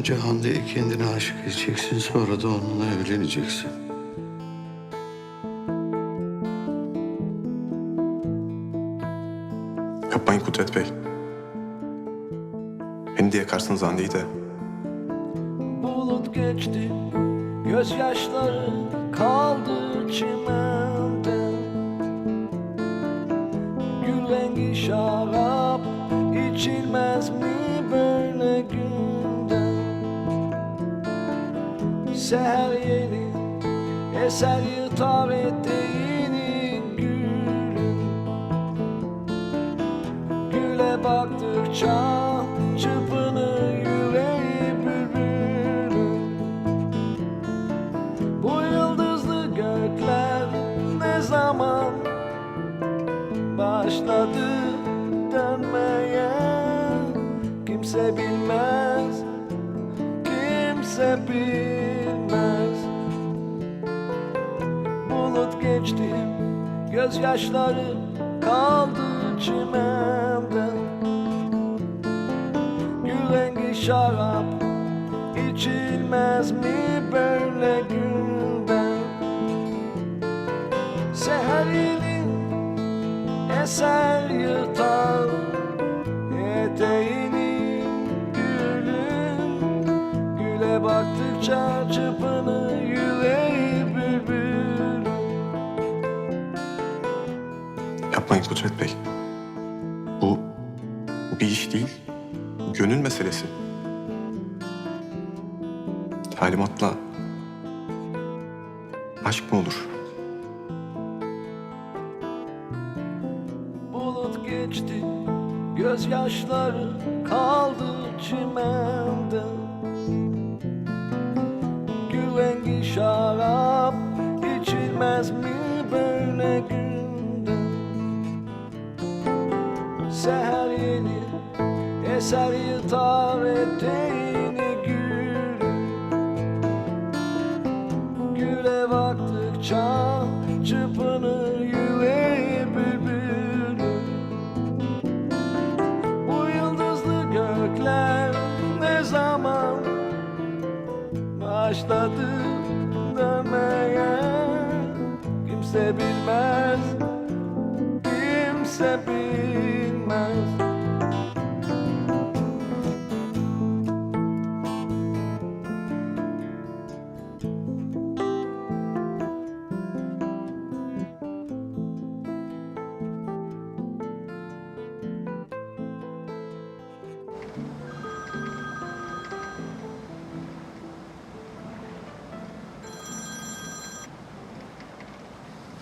Önce Hande'ye kendine aşık edeceksin sonra da onunla evleneceksin. Yapmayın Kudret Bey. Hande'yi de. Bulut geçti Gözyaşları kaldı çimende. Gül rengi şarap içilmez mi böyle günde? Seher yeni eser yırtar eteğini Güle baktıkça başladı dönmeye. Kimse bilmez, kimse bilmez. Bulut geçti, gözyaşları kaldı çimende. Gül rengi şarap içilmez mi böyle günde eser yırtar eteğini gülün Güle baktıkça çırpınır yüreği bülbülün Yapmayın Kudret Bey. Bu, bu bir iş değil. Gönül meselesi. Talimatla aşk mı olur? Geçti, gözyaşları kaldı çimende. Gül rengi şarap içilmez mi böyle günde? Seher yeni eser yırtar eteğini gülün Güle baktıkça başladı dönmeye Kimse bilmez, kimse bilmez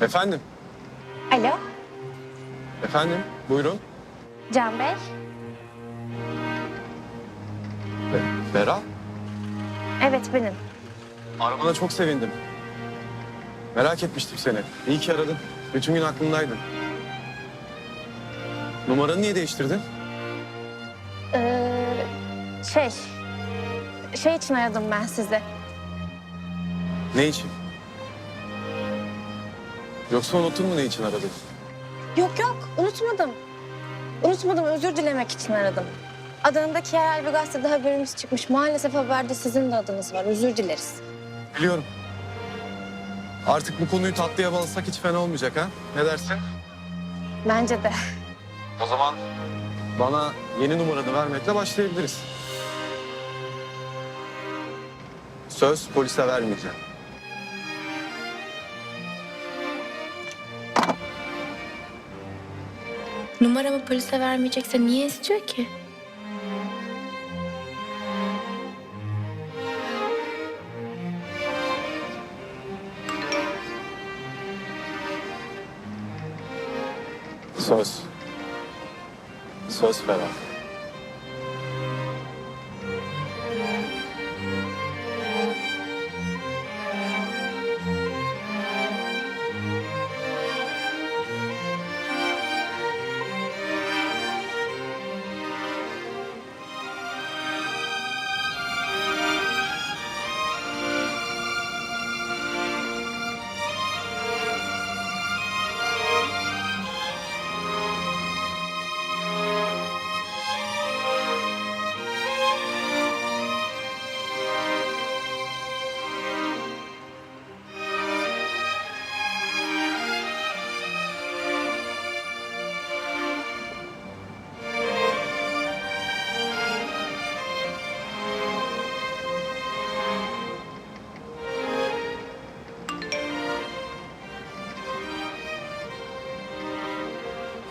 Efendim? Alo, Efendim? Buyurun. Can Bey. Be- Beral? Evet benim. Aramana çok sevindim. Merak etmiştim seni. İyi ki aradın. Bütün gün aklımdaydın. Numaranı niye değiştirdin? Ee, şey, şey için aradım ben sizi. Ne için? Yoksa unuttun mu ne için aradın? Yok yok, unutmadım. Unutmadım, özür dilemek için aradım. Adana'daki yerel bir gazetede haberimiz çıkmış. Maalesef haberde sizin de adınız var. Özür dileriz. Biliyorum. Artık bu konuyu tatlıya bağlasak hiç fena olmayacak ha? Ne dersin? Bence de. O zaman bana yeni numaranı vermekle başlayabiliriz. Söz polise vermeyeceğim. Numaramı polise vermeyecekse niye istiyor ki? Söz. Söz Ferhat.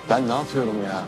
Ben ne yapıyorum ya?